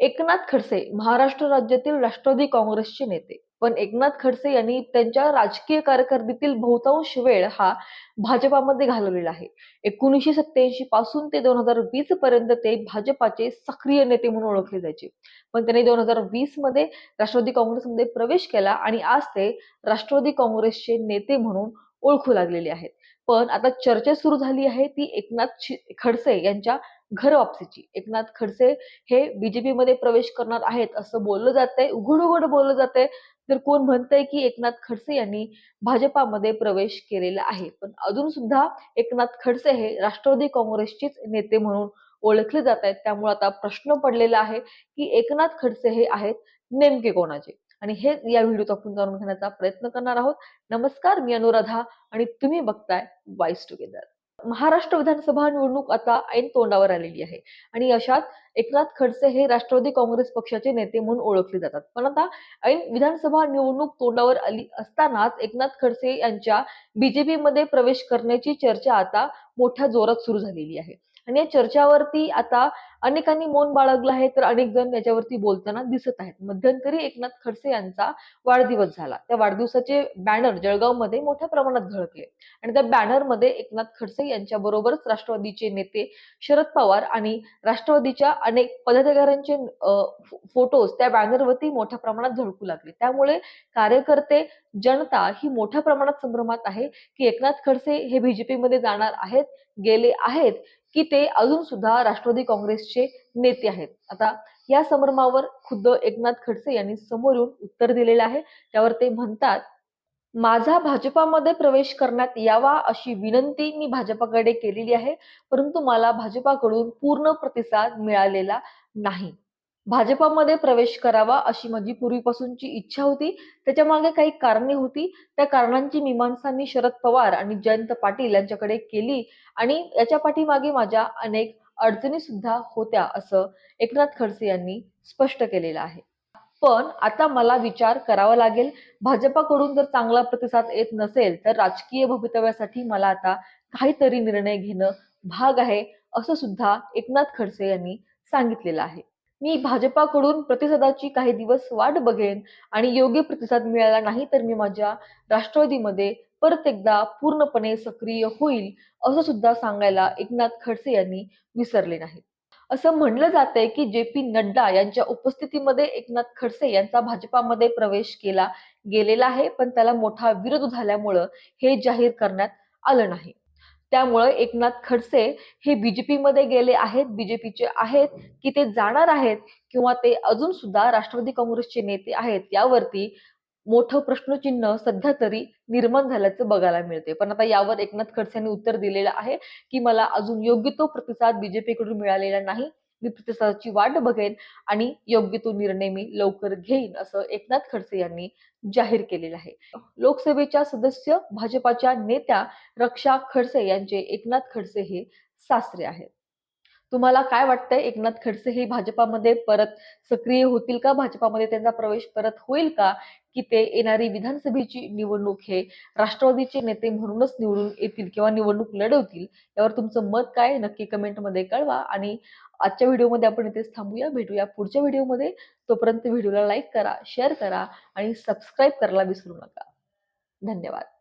एकनाथ खडसे महाराष्ट्र राज्यातील राष्ट्रवादी काँग्रेसचे नेते. पण एकनाथ खडसे यांनी त्यांच्या राजकीय कारकिर्दीतील बहुतांश वेळ हा भाजपामध्ये घालवलेला आहे. एकोणीसशे सत्त्याऐंशी पासून ते दोन हजार वीस पर्यंत ते भाजपाचे सक्रिय नेते म्हणून ओळखले जायचे. पण त्यांनी दोन हजार वीसमध्ये राष्ट्रवादी काँग्रेसमध्ये प्रवेश केला आणि आज ते राष्ट्रवादी काँग्रेसचे नेते म्हणून ओळखू लागलेले आहेत. पण आता चर्चा सुरू झाली आहे ती एकनाथ खडसे यांच्या घर वापसीची एकनाथ खडसे हे बीजेपी मध्ये प्रवेश करणार आहेत असं बोललं जातंय उघड उघड बोललं जातंय. तर कोण म्हणतंय की एकनाथ खडसे यांनी भाजपामध्ये प्रवेश केलेला आहे? पण अजून सुद्धा एकनाथ खडसे हे राष्ट्रवादी काँग्रेसचेच नेते म्हणून ओळखले जात आहेत. त्यामुळे आता प्रश्न पडलेला आहे की एकनाथ खडसे हे आहेत नेमके कोणाचे? आणि हे या व्हिडिओत आपण जाणून घेण्याचा प्रयत्न करणार आहोत. नमस्कार मी अनुराधा आणि तुम्ही बघताय वाईस टुगेदर महाराष्ट्र विधानसभा निवडणूक आता ऐन तोंडावर आलेली आहे. आणि अशात एकनाथ खडसे हे राष्ट्रवादी काँग्रेस पक्षाचे नेते म्हणून ओळखले जातात. पण आता ऐन विधानसभा निवडणूक तोंडावर आली असतानाच एकनाथ खडसे यांच्या बीजेपीमध्ये प्रवेश करण्याची चर्चा आता मोठ्या जोरात सुरू झालेली आहे. आणि या चर्चावरती आता अनेकांनी मौन बाळगलं आहे तर अनेक जण याच्यावरती बोलताना दिसत आहेत. मध्यंतरी एकनाथ खडसे यांचा वाढदिवस झाला. त्या वाढदिवसाचे बॅनर जळगावमध्ये मोठ्या प्रमाणात झळकले. आणि त्या बॅनरमध्ये एकनाथ खडसे यांच्या बरोबरच राष्ट्रवादीचे नेते शरद पवार आणि राष्ट्रवादीच्या अनेक पदाधिकाऱ्यांचे फोटोज त्या बॅनरवरती मोठ्या प्रमाणात झळकू लागले. त्यामुळे कार्यकर्ते जनता ही मोठ्या प्रमाणात संभ्रमात आहे की एकनाथ खडसे हे बीजेपीमध्ये जाणार आहेत गेले आहेत. की ते अजून सुद्धा राष्ट्रवादी काँग्रेसचे नेते आहेत. आता या संभ्रमावर खुद्द एकनाथ खडसे यांनी समोर येऊन उत्तर दिलेलं आहे. त्यावर ते म्हणतात माझा भाजपामध्ये प्रवेश करण्यात यावा अशी विनंती मी भाजपाकडे केलेली आहे परंतु मला भाजपाकडून पूर्ण प्रतिसाद मिळालेला नाही. भाजपामध्ये प्रवेश करावा अशी माझी पूर्वीपासूनची इच्छा होती. त्याच्यामागे काही कारणे होती. त्या कारणांची मीमांसा मी शरद पवार आणि जयंत पाटील यांच्याकडे केली आणि याच्या पाठीमागे माझ्या अनेक अडचणी सुद्धा होत्या असं एकनाथ खडसे यांनी स्पष्ट केलेलं आहे. पण आता मला विचार करावा लागेल. भाजपाकडून जर चांगला प्रतिसाद येत नसेल तर राजकीय भवितव्यासाठी मला आता काहीतरी निर्णय घेणं भाग आहे असं सुद्धा एकनाथ खडसे यांनी सांगितलेलं आहे. मी भाजपाकडून प्रतिसादाची काही दिवस वाट बघेन आणि योग्य प्रतिसाद मिळाला नाही तर मी माझ्या राष्ट्रवादीमध्ये परत एकदा पूर्णपणे सक्रिय होईल असं सुद्धा सांगायला एकनाथ खडसे यांनी विसरले नाही असं म्हणलं जातंय की जे पी नड्डा यांच्या उपस्थितीमध्ये एकनाथ खडसे यांचा भाजपामध्ये प्रवेश केला गेलेला आहे पण त्याला मोठा विरोध झाल्यामुळं हे जाहीर करण्यात आलं नाही. त्यामुळं एकनाथ खडसे हे बीजेपीमध्ये गेले आहेत. बीजेपीचे आहेत की ते जाणार आहेत किंवा ते अजून सुद्धा राष्ट्रवादी काँग्रेसचे नेते आहेत यावरती मोठं प्रश्नचिन्ह सध्या तरी निर्माण झाल्याचं बघायला मिळते पण आता यावर एकनाथ खडसे यांनी उत्तर दिलेलं आहे की मला अजून योग्य तो प्रतिसाद बीजेपीकडून मिळालेला नाही. मी प्रतिसादाची वाट बघेन आणि योग्य तो निर्णय मी लवकर घेईन असं एकनाथ खडसे यांनी जाहीर केलेलं आहे. लोकसभेच्या सदस्य भाजपाच्या नेत्या रक्षा खडसे यांचे एकनाथ खडसे हे सासरे आहेत. तुम्हाला काय वाटतंय? एकनाथ खडसे हे भाजपामध्ये परत सक्रिय होतील का? भाजपामध्ये त्यांचा प्रवेश परत होईल का? की ते येणारी विधानसभेची निवडणूक हे राष्ट्रवादीचे नेते म्हणूनच निवडून येतील किंवा निवडणूक लढवतील? यावर तुमचं मत काय? नक्की कमेंटमध्ये कळवा. आणि आजच्या व्हिडिओमध्ये आपण इथेच थांबूया. भेटूया पुढच्या व्हिडिओमध्ये. तोपर्यंत व्हिडिओला लाईक करा शेअर करा आणि सबस्क्राईब करायला विसरू नका. धन्यवाद.